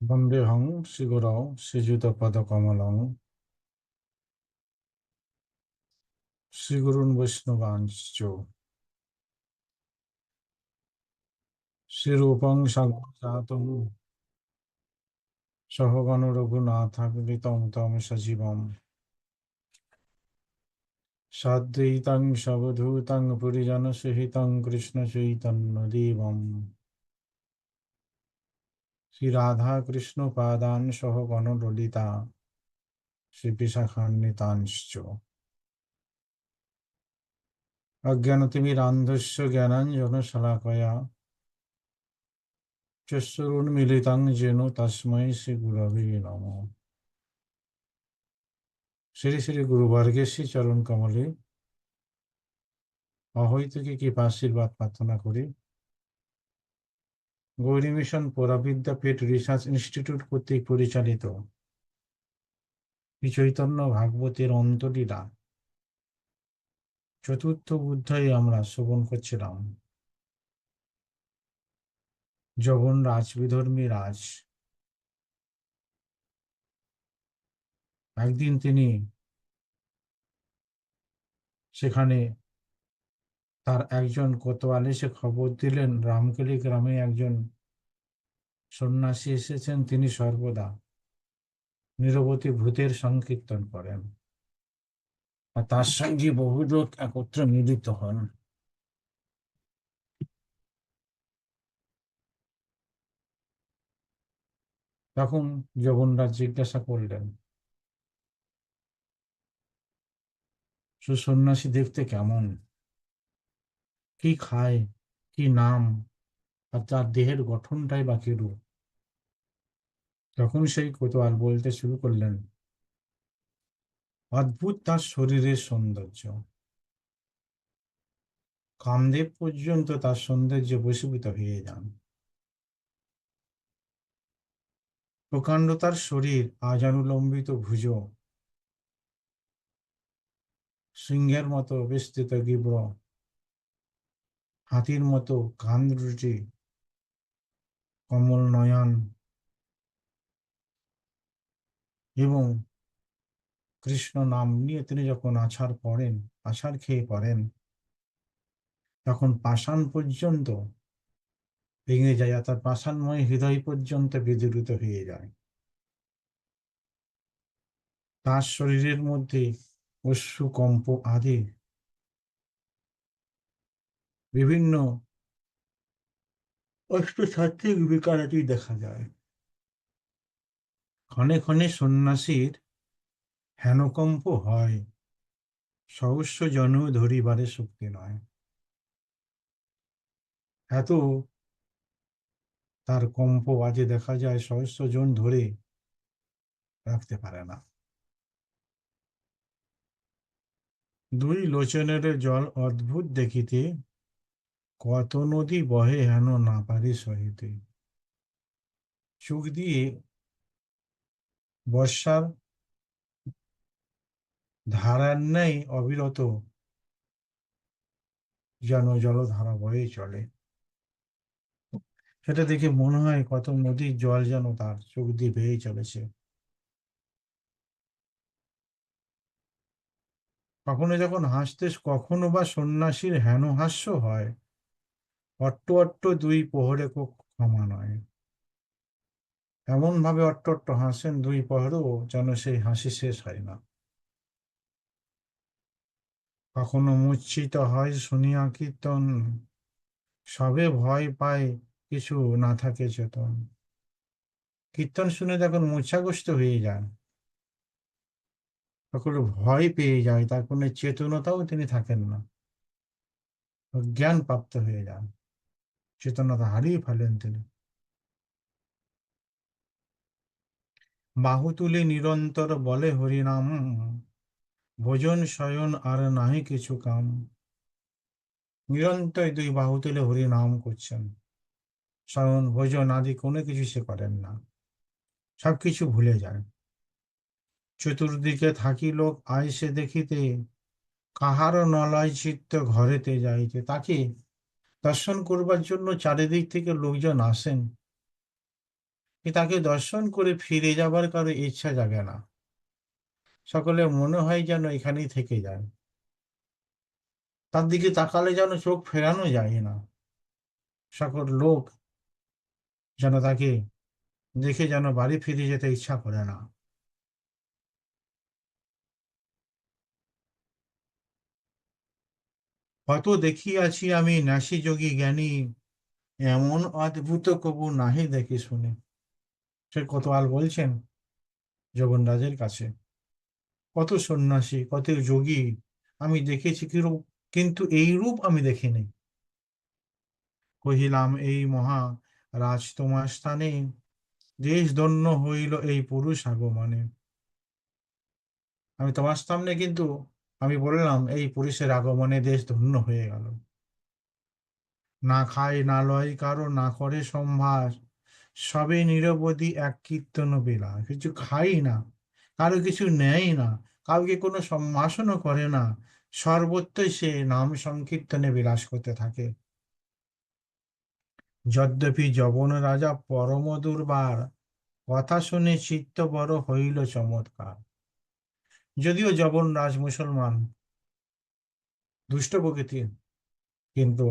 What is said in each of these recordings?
বন্দেহং শ্রীগুরৌ শ্রীযুতপদকমলং শ্রীগুরুन् বৈষ্ণবাঞ্চ শ্রীরূপং সাগ্রজাতং সহগণ রঘুনাথাকৃতং তম সজীবম সাদ্বৈতং সবধূতং পুরিজনসহিতং কৃষ্ণচৈতন্যদেবম শ্রী রাধা কৃষ্ণ পাদান সহ গণললিতা শ্রী বিশাখান্বিতাংশ্চ অজ্ঞানতিমিরান্ধস্য শলাকয়া চক্ষুরুন্মিলিতাং যেন তস্মৈ শ্রী গুরবে নম শ্রী শ্রী গুরুবর্গে শ্রী চরণ কমলে অহৈতুকে কি আশীর্বাদ প্রার্থনা করি Gauri mission Parabidyapith research institute কর্তৃক পরিচালিত। চৈতন্য ভাগবতের অন্তলীলা। চতুর্থ অধ্যায়ে আমরা শ্রবণ করছিলাম। জগন রাজ বিধর্মী রাজ। একদিন তিনি সেখানে তার একজন কোতোয়ালি এসে খবর দিলেন, রামকেলি গ্রামে একজন সন্ন্যাসী এসেছেন, তিনি সর্বদা নিরবতী ভূতের সংকীর্তন করেন। আর তার সঙ্গে বহু লোক একত্র মিলিত হন। তখন জগন্নাথ জিজ্ঞাসা করলেন, সুসন্ন্যাসী দেখতে কেমন? কি খায়, কি নাম, আর তার দেহের গঠনটাই বা কিরূপ তখন সেই কোতোয়াল বলতে শুরু করলেন, অদ্ভুত তার শরীরের সৌন্দর্য। কামদেব পর্যন্ত তার সৌন্দর্যে বশীভূত হয়ে যান। প্রকাণ্ড তার শরীর আজানুলম্বিত ভুজ। সিংহের মতো বিস্তৃত গিব্র হাতির মতো কান দুটি কমল নয়ন এবং কৃষ্ণ নাম নিয়ে তিনি যখন আছাড় পড়েন, আছাড় খেয়ে পড়েন, তখন পাষাণ পর্যন্ত ভেঙে যায় অর্থাৎ পাষাণময় হৃদয় পর্যন্ত বিদূরিত হয়ে যায়। তার শরীরের মধ্যে অশ্রু কম্প আদি বিভিন্ন অষ্টসাত্ত্বিক বিকারাটি দেখা যায়। ক্ষণে ক্ষণে সন্ন্যাসীর হেনকম্প হয়। সহস্য জন ধরিবারে শক্তি নয়। এত তার কম্প আজে দেখা যায় সহস্র জন ধরে রাখতে পারে না। দুই লোচনের জল অদ্ভুত দেখিতে কত নদী বহে হেন না পারি সহিতে? চোখ দিয়ে বর্ষার ধারার ন্যায় অবিরত যেন জলধারা বয়ে চলে। সেটা দেখে মনে হয় কত নদীর জল যেন তার চোখ দিয়ে বেয়ে চলেছে। কখনো যখন হাসতে কখনো বা সন্ন্যাসীর হেন হাস্য হয়। অট্ট অট্ট দুই পোহরে ক্ষমা নয়। এমন ভাবে অট্ট অট্ট হাসেন, দুই পহরেও যেন সেই হাসি শেষ হয় না। কখনো মূর্ছিত হয় শুনিয়া কীর্তন, সবে ভয় পায় কিছু না থাকে চেতন। কীর্তন শুনে তখন মূর্ছাগ্রস্ত হয়ে যান। তখন ভয় পেয়ে যায়, তার কোনো চেতনতাও তিনি থাকেন না। জ্ঞান প্রাপ্ত হয়ে যান। চেতনতা হারিয়ে ফেলেন তিনি। বাহু তুলে নিরন্তর বলে, হরিনাম, ভোজন শয়ন আর নাহি কিছু কাম। নিরন্তর দুই বাহু তুলে হরিনাম করছেন। শয়ন, ভোজন আদি কোনো কিছু সে করেন না। সবকিছু ভুলে যায়। চতুর্দিকে থাকি লোক আইসে দেখিতে কাহারও নলয় চিত্ত ঘরেতে যাইতে। তাকে দর্শন করবার জন্য চারিদিক থেকে লোকজন আসেন। তাকে দর্শন করে ফিরে যাবার কারও ইচ্ছা জাগে না। সকলে মনে হয় যেন এখানেই থেকে যায়। তার দিকে তাকালে যেন চোখ ফেরানো যায় না। সকল লোক যেন তাকে দেখে যেন বাড়ি ফিরে যেতে ইচ্ছা করে না। কত দেখিয়াছি আমি নাসি যোগী জ্ঞানী, এমন অদ্ভুত কবু নাহি দেখি শুনে। সে কোতোয়াল বলছেন জগন্নাথের কাছে, কত সন্ন্যাসী, কত যোগী, আমি দেখেছি কিরূপ, কিন্তু এই রূপ আমি দেখিনি। কহিলাম, এই মহা রাজ তোমার স্থানে, দেশ ধন্য হইল এই পুরুষ আগমনে। আমি তোমার সামনে কিন্তু আমি বললাম, এই পুরুষের আগমনে দেশ ধন্য হয়ে গেল। না খায়, না লয় কারও, না করে সম্ভার। সবে নিরবধি এক কীর্তন বেলা। কিছু খাই না, কারও কিছু নেয় না, কাউকে কোনো সম্ভাষণও করে না। সর্বত্রই সে নাম সংকীর্তনে বিলাস করতে থাকে। যদ্যপি যবন রাজা পরম দুর্বার কথা শুনে চিত্ত বড় হইল চমৎকার। যদিও জবন রাজ মুসলমান, দুষ্ট প্রকৃতির কিন্তু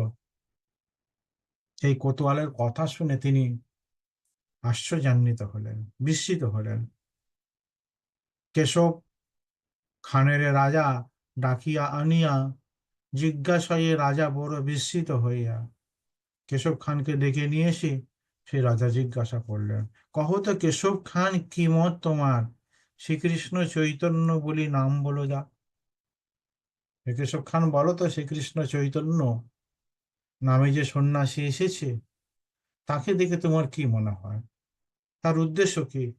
এই কোতোয়ালের কথা শুনে তিনি আশ্চর্যান্বিত হলেন, বিস্মিত হলেন। কেশব খানের রাজা ডাকিয়া আনিয়া জিজ্ঞাসায়ে রাজা বড় বিস্মিত হইয়া, কেশব খানকে ডেকে নিয়ে এসে সে রাজা জিজ্ঞাসা করলেন, কহ তো কেশব খান, কি মত তোমার? শ্রীকৃষ্ণ চৈতন্য বলি নাম বলো যা। কেশব খান বলো তো শ্রীকৃষ্ণ চৈতন্য নামে যে সন্ন্যাসী এসেছে, তাকে দেখে তোমার কি মনে হয়? তার উদ্দেশ্য কি?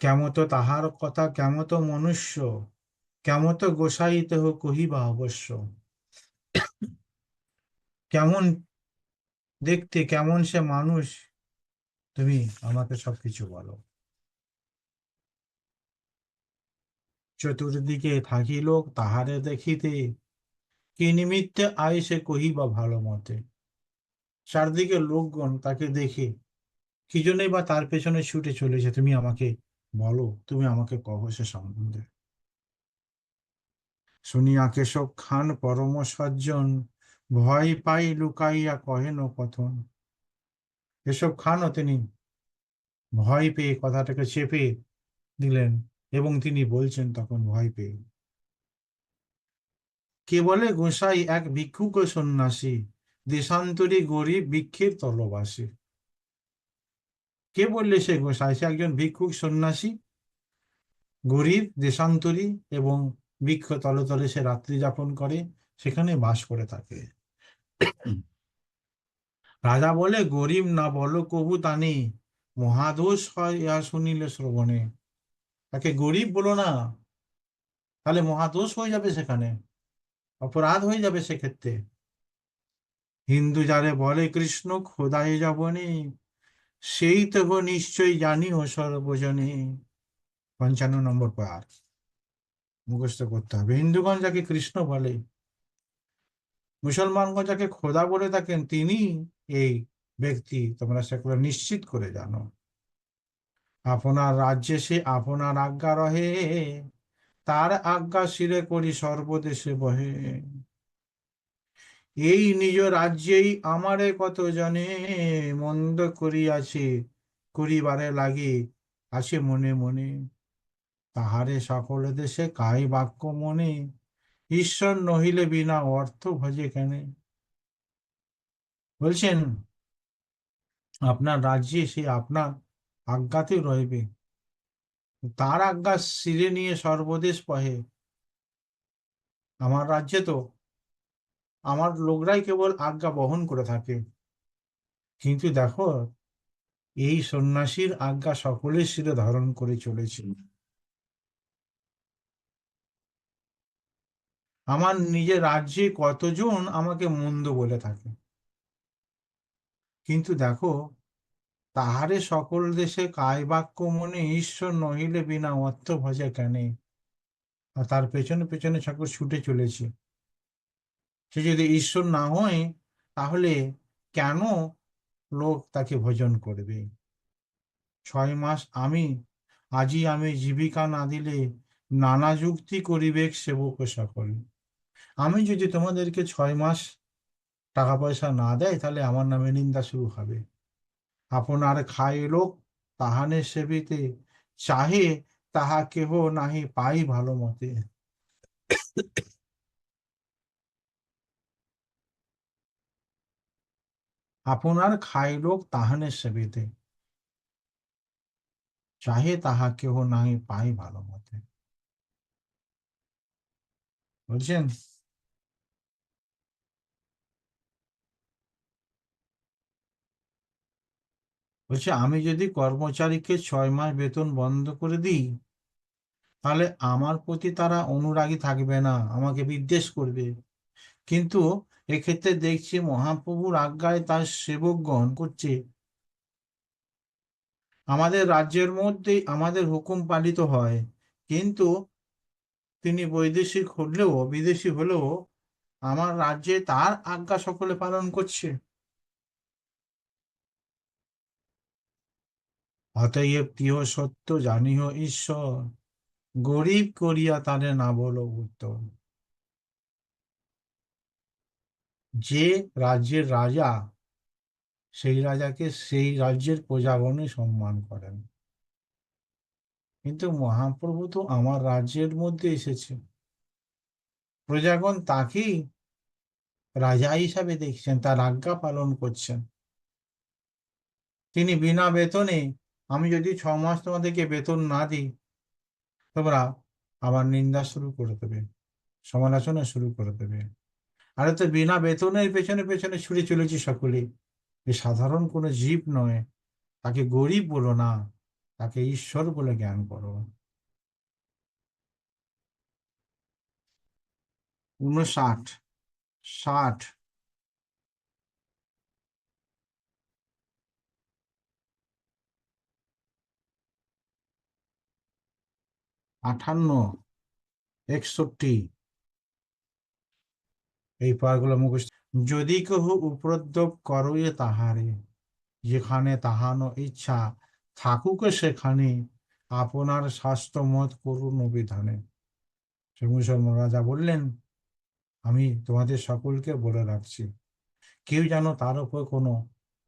কেমত তাহার কথা, কেমত মনুষ্য, কেমত হোক কহিবা অবশ্য। কেমন দেখতে, কেমন সে মানুষ, তুমি আমাকে সবকিছু বলো। চতুর্দিকে থাকিল তাহারে দেখিতে। কি নিমিত্তে আইসে কহিবা ভালো মতে? চারদিকে লোকগণ তাকে দেখে, কি জন্যই বা তার পেছনে ছুটে চলেছে? তুমি আমাকে বলো, তুমি আমাকে কহ সে সম্বন্ধে শুনিয়া কেশব খান পরম সজ্জন ভয় পাই লুকাইয়া কহেন কথন। কেশব খানও তিনি ভয় পেয়ে কথাটাকে চেপে দিলেন। এবং তিনি বলছেন, তখন ভয় পেয়ে কে বলে গোসাই এক ভিক্ষুক সন্ন্যাসী, দেশান্তরী গরিব বৃক্ষের তলবাসী। কে বললে সে গোসাই? সে একজন ভিক্ষুক সন্ন্যাসী, গরিব, দেশান্তরী এবং বৃক্ষ তলে তলে সে রাত্রি যাপন করে, সেখানে বাস করে থাকে। রাজা বলে, গরিব না বলো, কবু তানি। মহাদোষ হয় ইহা শুনিলে শ্রবণে। তাকে গরিব বলো না। তাহলে মহাদোষ হয়ে যাবে সেখানে। অপরাধ হয়ে যাবে সেক্ষেত্রে। হিন্দু যারে বলে, কৃষ্ণ খোদায় যাবনে, সেই তো নিশ্চয়ই জানি ও সর্বজনে। পঞ্চান্ন নম্বর পার মুখস্থ করতে হবে। হিন্দুগণ যাকে কৃষ্ণ বলে, মুসলমানগণ যাকে খোদা বলে থাকেন, তিনি এই ব্যক্তি তোমরা সেগুলো নিশ্চিত করে জানো। আপনার রাজ্যে সে আপনার আজ্ঞা রহে, তার আজ্ঞা শিরে করি সর্বদেশে বহে। এই নিজ রাজ্যেই আমারে কত জনে মন্দ করিয়াছে, করিবারে লাগি আছে মনে মনে। তাহারে সকল দেশে কাই বাক্য মনে, ঈশ্বর নহিলে বিনা অর্থ ভজে কেন। বলছেন, আপনার রাজ্যে সে আপনার আজ্ঞাতে রইবে তার আজ্ঞা শিরে নিয়ে সর্বদেশ পহে আমার রাজ্যে তো আমার লোকরাই কেবল আজ্ঞা বহন করে থাকে। কিন্তু দেখো, এই সন্ন্যাসীর আজ্ঞা সকলের শিরে ধারণ করে চলেছে। আমার নিজের রাজ্যে কতজন আমাকে মন্দ বলে থাকে। কিন্তু দেখো তাহারে সকল দেশে কায় বাক্য মনে ঈশ্বর নহিলে বিনা অর্থ ভজে কেন। আর তার পেছনে পেছনে সকল ছুটে চলেছে। সে যদি ঈশ্বর না হয়, তাহলে কেন লোক তাকে ভোজন করবে? ছয় মাস আমি, আজি আমি জীবিকা না দিলে নানা যুক্তি করিবে সেবক সকল। আমি যদি তোমাদেরকে ছয় মাস টাকা পয়সা না দেয়, তাহলে আমার নামে নিন্দা শুরু হবে। আপনার খাই লোক তাহানে সেবিতে চাহে, তাহা কেহ নাহি পাই ভালো মতে। আপনার খাই লোক তাহানে সেবিতে চাহে, তাহা কেহ নাহি পাই ভালো মতে। বলছেন বলছে, আমি যদি কর্মচারীকে ছয় মাস বেতন বন্ধ করে দিই, তাহলে আমার প্রতি তারা অনুরাগী থাকবে না, আমাকে বিদ্বেষ করবে। কিন্তু এক্ষেত্রে দেখছি মহাপ্রভুর আজ্ঞায় তার সেবকগণ করছে। আমাদের রাজ্যের মধ্যে আমাদের হুকুম পালিত হয়, কিন্তু তিনি বৈদেশিক হলেও, বিদেশি হলেও আমার রাজ্যে তার আজ্ঞা সকলে পালন করছে। অতএব তিহ সত্য জানিহ ঈশ্বর, গরিব করিয়া তারে না বলো উত্তর। যে রাজ্যের রাজা, সেই রাজাকে সেই রাজ্যের প্রজাগণে সম্মান করেন। কিন্তু মহাপ্রভু তো আমার রাজ্যের মধ্যে এসেছে। প্রজাগণ তাকেই রাজা হিসাবে দেখছেন, তার আজ্ঞা পালন করছেন। তিনি বিনা বেতনে আমি যদি ছ মাস তোমাদেরকে বেতন না দিই, তোমরা আবার নিন্দা শুরু করে দেবে, সমালোচনা শুরু করে দেবে। আরে তো বিনা বেতনের পেছনে পেছনে ছুটে চলেছি সকলেই এ সাধারণ কোনো জীব নয়। তাকে গরিব বলো না, তাকে ঈশ্বর বলে জ্ঞান করো। উনষাট ষাট আঠান্ন, একষট্টি। এই পারগুলো মুখস্থ। যদি কেহ উপদ্রব করয়ে তাহারে, যেখানে তাহানো ইচ্ছা, থাকুক সেখানে আপনার স্বাস্থ্য মত করুন অভিধানে। মুসলমান রাজা বললেন, আমি তোমাদের সকলকে বলে রাখছি, কেউ যেন তার উপর কোনো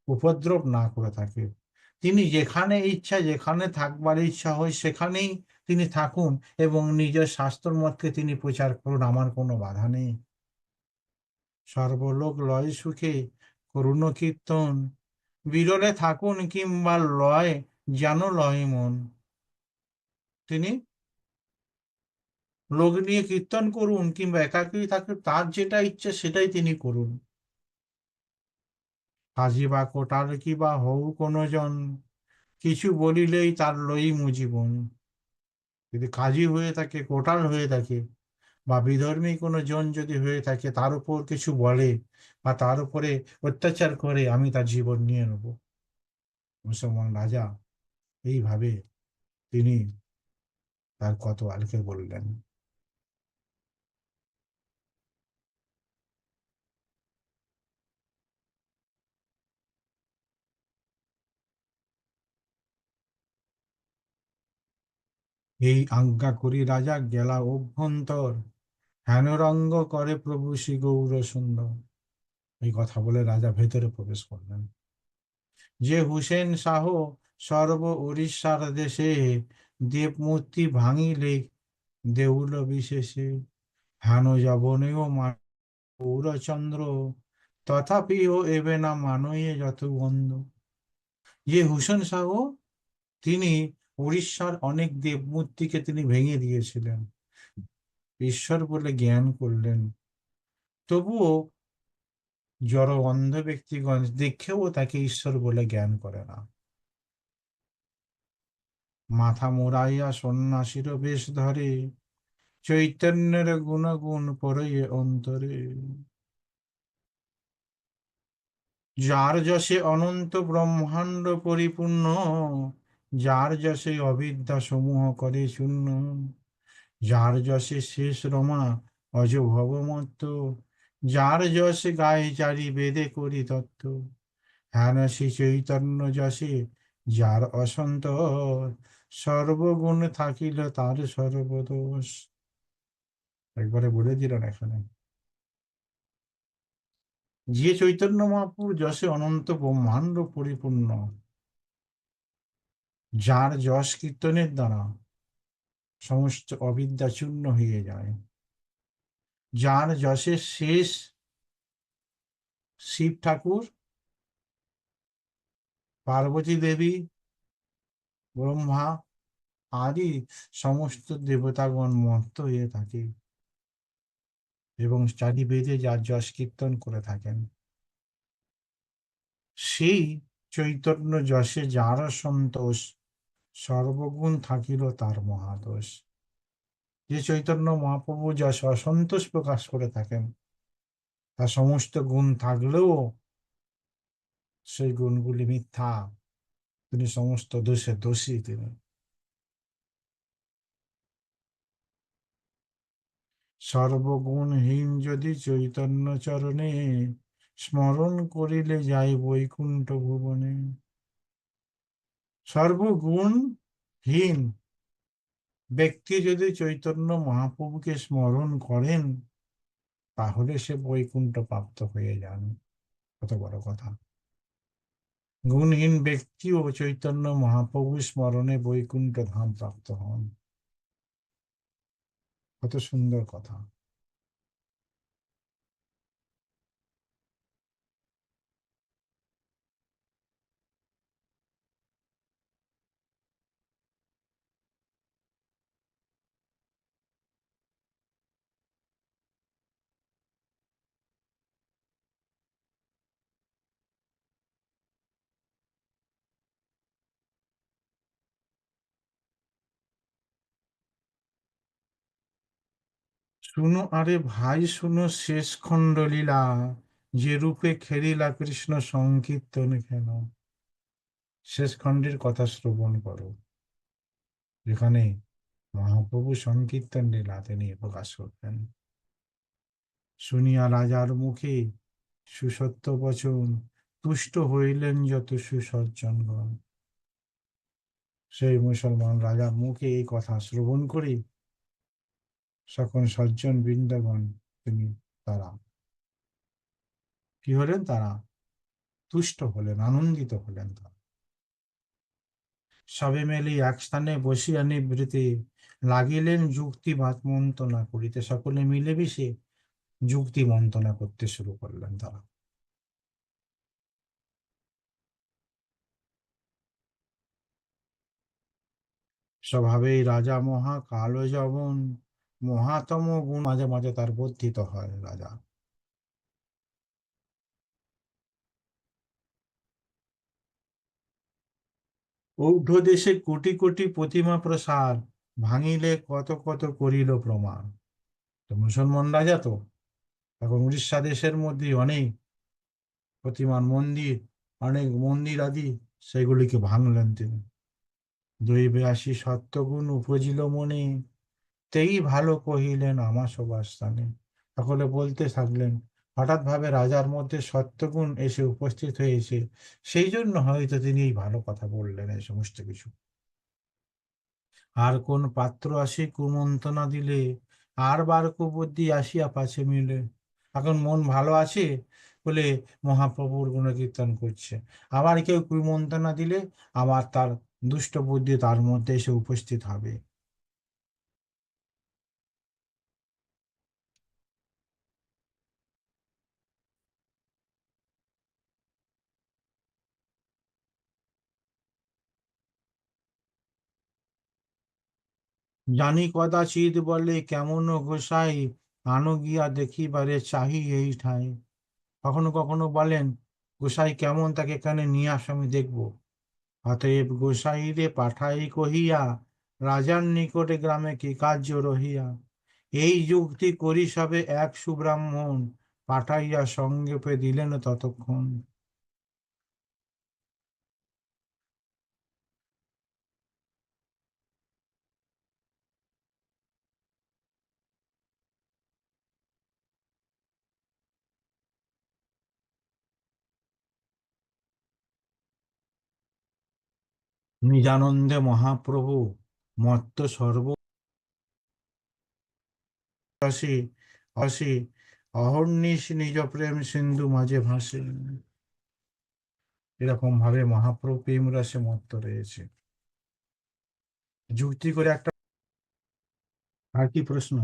উপদ্রব না করে থাকে। তিনি যেখানে ইচ্ছা, যেখানে থাকবার ইচ্ছা হয় সেখানেই তিনি থাকুন এবং নিজের শাস্ত্র মতকে তিনি প্রচার করুন, আমার কোনো বাধা নেই। সর্বলোক লয় সুখে করুণ কীর্তন, বিরলে থাকুন কিংবা লয় যেন লয় মন। তিনি লোক নিয়ে কীর্তন করুন কিংবা একাকী থাকুন, তার যেটা ইচ্ছে সেটাই তিনি করুন। হাজি বা কোটার কি বা হউ কোনো জন কিছু বলিলেই তার লই মুজীবন। যদি কাজী হয়ে থাকে, কোটাল হয়ে থাকে বা বিধর্মী কোনো জন যদি হয়ে থাকে, তার উপর কিছু বলে বা তার উপরে অত্যাচার করে, আমি তার জীবন নিয়ে নেব। মুসলমান রাজা এইভাবে তিনি তার কত আলকে বললেন। এই আজ্ঞা করি, রাজা, গেলা অভ্যন্তর। হেনরঙ্গ করে প্রভু শ্রী গৌর সুন্দর এই কথা বলে রাজা ভেতরে প্রবেশ করলেন। যে হুসেন শাহ সর্ব উড়িষ্যার দেশে দেবমূর্তি ভাঙিলে দেউল বিশেষে, হেন যবনেও গৌরচন্দ্র তথাপিও এবে না মানয়ে যত বন্ধ। যে হুসেন শাহ, তিনি উড়িষ্যার অনেক দেবমূর্তিকে তিনি ভেঙে দিয়েছিলেন। ঈশ্বর বলে জ্ঞান করলেন। তবুও জড় অন্ধ ব্যক্তিগণ দেখেও তাকে ঈশ্বর বলে জ্ঞান করে না। মাথা মোড়াইয়া সন্ন্যাসীর বেশ ধরে, চৈতন্যের গুণগুণ পরে অন্তরে। যার যশে অনন্ত ব্রহ্মাণ্ড পরিপূর্ণ যার যশে অবিদ্যা সমূহ করে শূন্য, যার যশে শেষ রমা অজ ভবমত্ত যার যশে গায়ে চারি বেদে করি তত্ত্ব, হেন সে চৈতন্য যশে যার অসন্ত, সর্বগুণ থাকিল তার সর্বদোষ। একবারে বলে দিলেন এখানে। যে চৈতন্য মহাপুর যশে অনন্ত ব্রহ্মাণ্ড পরিপূর্ণ যার যশ কীর্তনের দ্বারা সমস্ত অবিদ্যা চূর্ণ হয়ে যায়। যার যশের শেষ শিব ঠাকুর পার্বতী দেবী, ব্রহ্মা আদি সমস্ত দেবতাগণ মত্ত হয়ে থাকে এবং চারি বেদে যার যশ কীর্তন করে থাকেন। সেই চৈতন্য যশে যার সন্তোষ সর্বগুণ থাকিল তার মহাদোষ। যে চৈতন্য মহাপ্রভু যশ অসন্তোষ প্রকাশ করে থাকেন তার সমস্ত গুণ থাকলেও সেই গুণগুলি মিথ্যা। তিনি সমস্ত দোষে দোষী তিনি। সর্বগুণহীন যদি চৈতন্য চরণে, স্মরণ করিলে যাই বৈকুণ্ঠ ভুবনে। সর্বগুণহীন ব্যক্তি যদি চৈতন্য মহাপ্রভুকে স্মরণ করেন, তাহলে সে বৈকুণ্ঠ প্রাপ্ত হয়ে যান। কত বড় কথা। গুণহীন ব্যক্তি ও চৈতন্য মহাপ্রভু স্মরণে বৈকুণ্ঠ ধাম প্রাপ্ত হন। কত সুন্দর কথা। শুনো, আরে ভাই, শুনো, শেষ খণ্ড লীলা যে রূপে খেলিলা কৃষ্ণ সংকীর্তন কেন? শেষ খণ্ডের কথা শ্রবণ করো। যেখানে মহাপ্রভু সংকীর্তন লীলা তিনি প্রকাশ করতেন শুনিয়া রাজার মুখে সুসত্য বচন, তুষ্ট হইলেন যত সুসজ্জনগণ। সেই মুসলমান রাজার মুখে এই কথা শ্রবণ করি সকল সজ্জন বৃন্দাবন তিনি তারা। কি হলেন তারা? তুষ্ট হলেন, আনন্দিত হলেন তারা। সবে মেলি এক স্থানে বসিয়া নিবৃতে লাগিলেন যুক্তি মন্ত্রণা করিতে। সকলে মিলে মিশে যুক্তি মন্ত্রণা করতে শুরু করলেন তারা। স্বভাবেই রাজা মহা কালো যবন মহাতম গুণ মাঝে মাঝে তার বর্ধিত হয়, রাজা। ঔঢ দেশে কোটি কোটি প্রতিমা প্রসার, ভাঙিলে কত কত করিল প্রমাণ। মুসলমান রাজা তো, এখন উড়িষ্যা দেশের মধ্যে অনেক প্রতিমান, মন্দির, অনেক মন্দির আদি, সেগুলিকে ভাঙলেন তিনি। দৈবে আসি সত্যগুণ উপজিল মনে তেই ভালো কহিলেন, আমার সবার স্থানে সকলে বলতে থাকলেন, হঠাৎ ভাবে রাজার মধ্যে সত্যগুণ এসে উপস্থিত হয়েছে, সেই জন্য হয়তো তিনি এই ভালো কথা বললেন এই সমস্ত কিছু। আর কোন পাত্র আসি কুমন্ত্রণা দিলে, আর বার কুবুদ্ধি আসিয়া পাছে মিলে। এখন মন ভালো আছে বলে মহাপ্রভুর গুণকীর্তন করছে। আবার কেউ কুমন্ত্রণা দিলে আবার তার দুষ্ট বুদ্ধি তার মধ্যে এসে উপস্থিত হবে। জানি কদাচিৎ বলে কেমন গোসাই আনো গিয়া দেখিবারে চাহি এই ঠাই। কখনো কখনো বলেন, গোসাই কেমন তাকে এখানে নিয়ে আস, আমি দেখব। অতএব গোসাইরে পাঠাই কহিয়া, রাজার নিকটে গ্রামে কি কার্য রহিয়া? এই যুক্তি করি সবে এক সুব্রাহ্মণ পাঠাইয়া সঙ্গে পে দিলেন ততক্ষণ। নিজানন্দে মহাপ্রভু মত্ত সর্ব আসি আসি। অহর্নিশ নিজ প্রেম সিন্ধু মাঝে ভাসে। এরকম ভাবে মহাপ্রভু প্রেম রসে মত্ত রয়েছে। যুক্তি করে একটা আর কি প্রশ্ন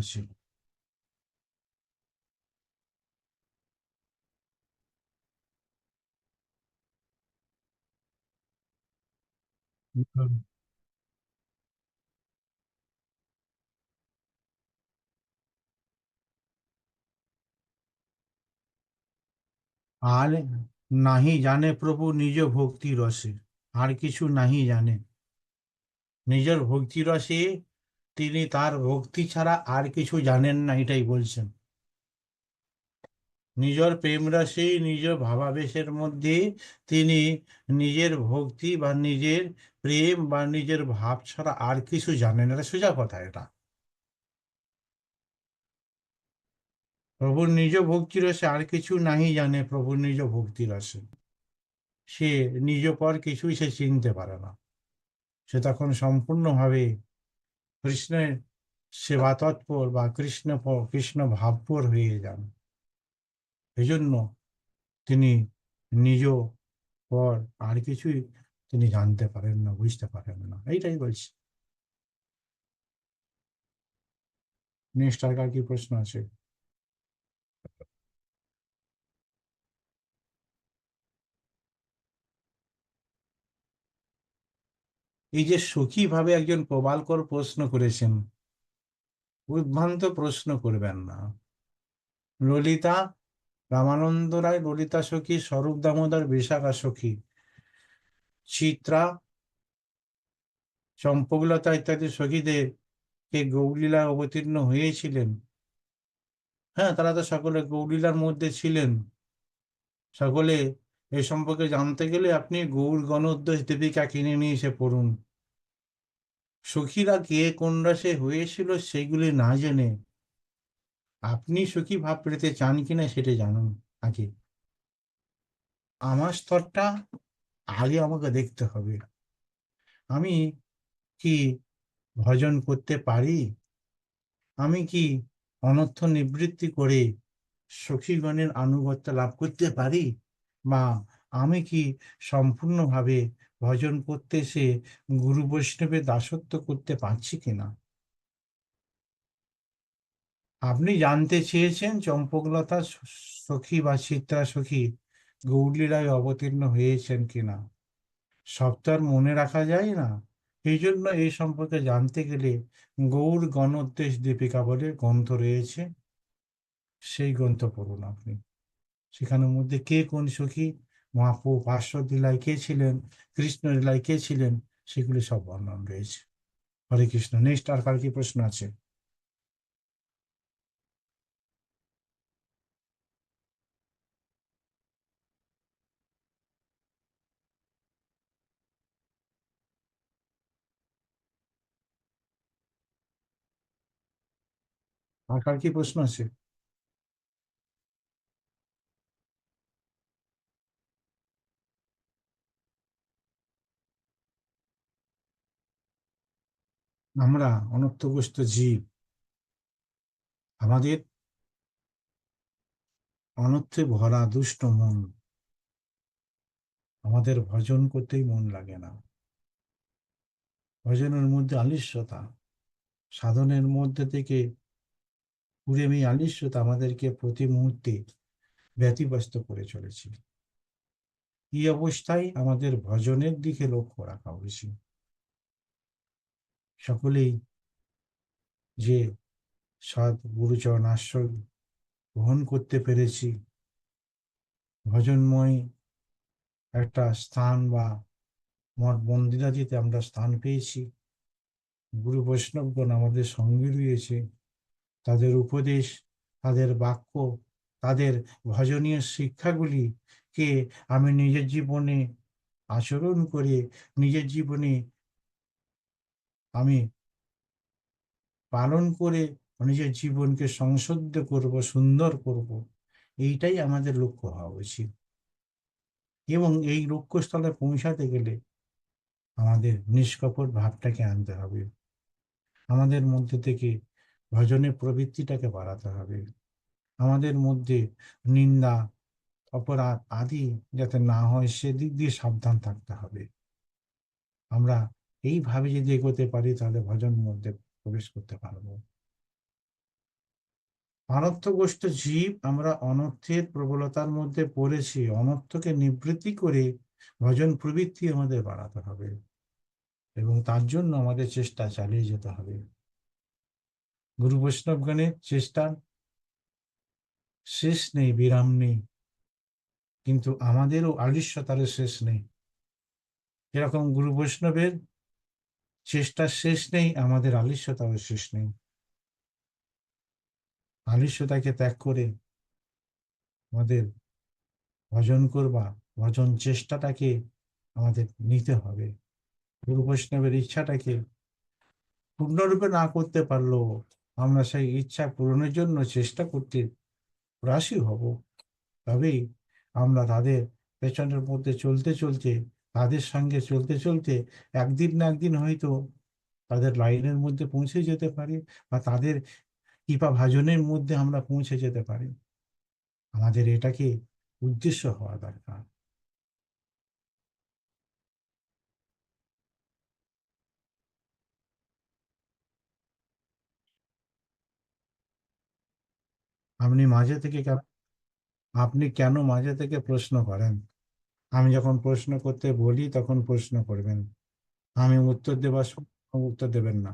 আর নাহি জানে প্রভু নিজ ভক্তি রসে, আর কিছু নাহি জানে। নিজের ভক্তি রসে তিনি তার ভক্তি ছাড়া আর কিছু জানেন না, এটাই বলছেন। নিজের প্রেম রসে নিজ ভাবাবেশের মধ্যে তিনি নিজের ভক্তি বা নিজের প্রেম বা নিজের ভাব ছাড়া আর কিছু জানেন এটা সোজা কথা এটা। প্রভুর নিজ ভক্তি রসে আর কিছু নাহি জানে প্রভুর নিজ ভক্তি রসে সে নিজ পর কিছুই সে চিনতে পারে না। সে তখন সম্পূর্ণভাবে কৃষ্ণের সেবা তৎপর বা কৃষ্ণ কৃষ্ণ ভাবপর হয়ে যান। এই জন্য তিনি নিজ পর আর কিছুই তিনি জানতে পারেন না, বুঝতে পারেন না। এইটাই বলছি। নেক্সট কার কি প্রশ্ন আছে? এই যে সুখী ভাবে একজন প্রবালকর প্রশ্ন করেছেন, উদ্ভ্রান্ত প্রশ্ন করবেন না। ললিতা রামানন্দ রায়, ললিতা সখী, স্বরূপ দামোদর, বিশাখা সখী, চিত্রা, চম্পকলতা ইত্যাদি সখীদের কে গৌলীলা অবতীর্ণ হয়েছিলেন। হ্যাঁ তারা তো সকলে গৌলীলার মধ্যে ছিলেন। সকলে এ সম্পর্কে জানতে গেলে আপনি গৌর গণোদ্দেশ দেবিকা কিনে নিয়ে এসে পড়ুন। সখীরা কে, কোন রাশে হয়েছিল সেগুলি না জেনে আপনি সুখী ভাব পেতে চান কিনা সেটা জানুন আগে। আমার স্তরটা আগে আমাকে দেখতে হবে। আমি কি ভজন করতে পারি? আমি কি অনর্থ নিবৃত্তি করে সখীগণের আনুগত্য লাভ করতে পারি? বা আমি কি সম্পূর্ণভাবে ভজন করতে সে গুরু বৈষ্ণবের দাসত্ব করতে পারছি কিনা? আপনি জানতে চেয়েছেন চম্পকলতা সখী বা চিত্রা সখী গৌরলীলায় অবতীর্ণ হয়েছেন কিনা? আর মনে রাখা যায় না। এই জন্য এই সম্পর্কে জানতে গেলে গৌর গণোদ্দেশ দীপিকা বলে গ্রন্থ রয়েছে। সেই গ্রন্থ পড়ুন আপনি। সেখানের মধ্যে কে কোন সখী মহাপু পার্শ্বদ লীলায় কে ছিলেন কৃষ্ণ লীলায় কে ছিলেন, সেগুলি সব বর্ণন রয়েছে। হরে কৃষ্ণ, নেক্সট আর কার কি প্রশ্ন আছে? আর কি প্রশ্ন আছে? আমরা অনর্থগ্রস্ত জীব। আমাদের অনর্থে ভরা দুষ্ট মন। আমাদের ভজন করতেই মন লাগে না। ভজনের মধ্যে আলিস্যতা। সাধনের মধ্যে থেকে কুড়েমি আলিস্যতা আমাদেরকে প্রতি মুহূর্তে ব্যতিব্যস্ত করে চলেছে এই অবস্থায় আমাদের ভজনের দিকে লক্ষ্য রাখা উচিত সকলেই যে সৎ গুরুচরণ আশ্রয় গ্রহণ করতে পেরেছি, ভজনময় একটা স্থান বা মঠ মন্দিরাদিতে আমরা স্থান পেয়েছি। গুরু বৈষ্ণবগণ আমাদের সঙ্গে রয়েছে। তাদের উপদেশ, তাদের বাক্য, তাদের ভজনীয় শিক্ষাগুলি কে আমি নিজের জীবনে আচরণ করে, নিজের জীবনে আমি পালন করে নিজের জীবনকে সংশোধ করব, সুন্দর করব। এইটাই আমাদের লক্ষ্য হওয়া উচিত। এবং এই লক্ষ্যস্থলে পৌঁছাতে গেলে আমাদের নিষ্কপট ভাবটাকে আনতে হবে। আমাদের মধ্যে থেকে ভজনের প্রবৃত্তিটাকে বাড়াতে হবে। আমাদের মধ্যে নিন্দা, অপরাধ আদি যাতে না হয় সেদিক দিয়ে সাবধান থাকতে হবে। আমরা এইভাবে যদি এগোতে পারি, তাহলে ভজন মধ্যে প্রবেশ করতে পারব। অনর্থগ্রস্ত জীব আমরা অনর্থের প্রবলতার মধ্যে পড়েছি, অনর্থকে নিবৃত্তি করে ভজন প্রবৃত্তি আমাদের বাড়াতে হবে এবং তার জন্য আমাদের চেষ্টা চালিয়ে যেতে হবে। গুরু বৈষ্ণবগণের চেষ্টার শেষ নেই, বিরাম নেই। কিন্তু আমাদেরও আলিস্যতার শেষ নেই। এরকম গুরু বৈষ্ণবের চেষ্টার শেষ নেই, আমাদের আলিস্যতারও শেষ নেই। আলিস্যতাকে ত্যাগ করে আমাদের ভজন করবা, ভজন চেষ্টাটাকে আমাদের নিতে হবে। গুরু বৈষ্ণবের ইচ্ছাটাকে পূর্ণরূপে না করতে পারলেও আমরা সেই ইচ্ছা পূরণের জন্য চেষ্টা করতে প্রয়াসী হব। তবেই আমরা তাদের পেছনের মধ্যে চলতে চলতে, তাদের সঙ্গে চলতে চলতে একদিন না একদিন হয়তো তাদের লাইনের মধ্যে পৌঁছে যেতে পারি বা তাদের কৃপা ভাজনের মধ্যে আমরা পৌঁছে যেতে পারি। আমাদের এটাকে উদ্দেশ্য হওয়া দরকার। আপনি মাঝে থেকে আপনি কেন মাঝে থেকে প্রশ্ন করেন? আমি যখন প্রশ্ন করতে বলি তখন প্রশ্ন করবেন। আমি উত্তর দেবার উত্তর দেবেন না।